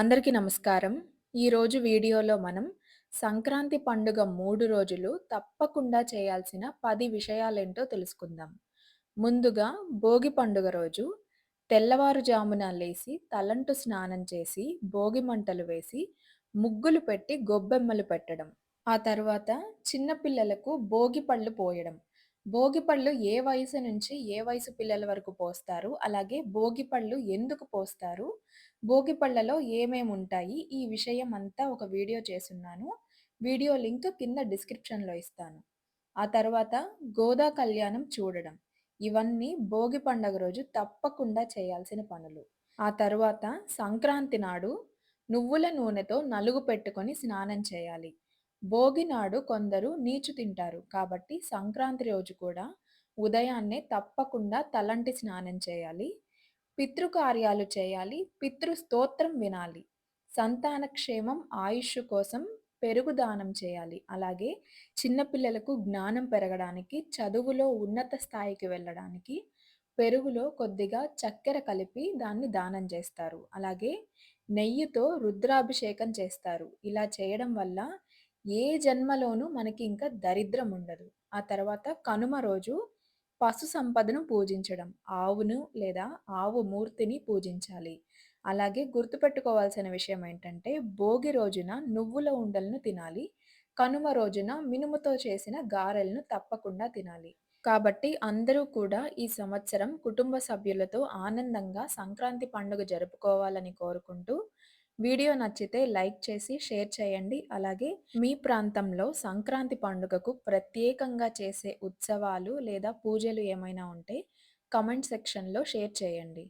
అందరికీ నమస్కారం. ఈరోజు వీడియోలో మనం సంక్రాంతి పండుగ మూడు రోజులు తప్పకుండా చేయాల్సిన పది విషయాలేంటో తెలుసుకుందాం. ముందుగా భోగి పండుగ రోజు తెల్లవారుజామున లేసి తలంటు స్నానం చేసి, భోగి మంటలు వేసి, ముగ్గులు పెట్టి గొబ్బెమ్మలు పెట్టడం. ఆ తర్వాత చిన్నపిల్లలకు భోగి పళ్ళు పోయడం. భోగి పళ్ళు ఏ వయసు నుంచి ఏ వయసు పిల్లల వరకు పోస్తారు? అలాగే భోగి పళ్ళు ఎందుకు పోస్తారు? భోగి పళ్ళలో ఏమేముంటాయి? ఈ విషయం అంతా ఒక వీడియో చేసున్నాను. వీడియో లింక్ కింద డిస్క్రిప్షన్‌లో ఇస్తాను. ఆ తర్వాత గోదా కళ్యాణం చూడడం. ఇవన్నీ భోగి పండగ రోజు తప్పకుండా చేయాల్సిన పనులు. ఆ తర్వాత సంక్రాంతి నాడు నువ్వుల నూనెతో నలుగు పెట్టుకొని స్నానం చేయాలి. భోగి నాడు కొందరు నీచు తింటారు. కాబట్టి సంక్రాంతి రోజు కూడా ఉదయాన్నే తప్పకుండా తలంటి స్నానం చేయాలి. పితృకార్యాలు చేయాలి. పితృ స్తోత్రం వినాలి. సంతాన క్షేమం, ఆయుష్ కోసం పెరుగు దానం చేయాలి. అలాగే చిన్నపిల్లలకు జ్ఞానం పెరగడానికి, చదువులో ఉన్నత స్థాయికి వెళ్ళడానికి పెరుగులో కొద్దిగా చక్కెర కలిపి దాన్ని దానం చేస్తారు. అలాగే నెయ్యితో రుద్రాభిషేకం చేస్తారు. ఇలా చేయడం వల్ల ఏ జన్మలోనూ మనకి ఇంకా దరిద్రం ఉండదు. ఆ తర్వాత కనుమ రోజు పశు సంపదను పూజించడం. ఆవును లేదా ఆవు మూర్తిని పూజించాలి. అలాగే గుర్తుపెట్టుకోవాల్సిన విషయం ఏంటంటే భోగి రోజున నువ్వుల ఉండలను తినాలి. కనుమ రోజున మినుముతో చేసిన గారెలను తప్పకుండా తినాలి. కాబట్టి అందరూ కూడా ఈ సంవత్సరం కుటుంబ సభ్యులతో ఆనందంగా సంక్రాంతి పండుగ జరుపుకోవాలని కోరుకుంటూ వీడియో నచ్చితే లైక్ చేసి షేర్ చేయండి. అలాగే మీ ప్రాంతంలో సంక్రాంతి పండుగకు ప్రత్యేకంగా చేసే ఉత్సవాలు లేదా పూజలు ఏమైనా ఉంటే కమెంట్ సెక్షన్‌లో షేర్ చేయండి.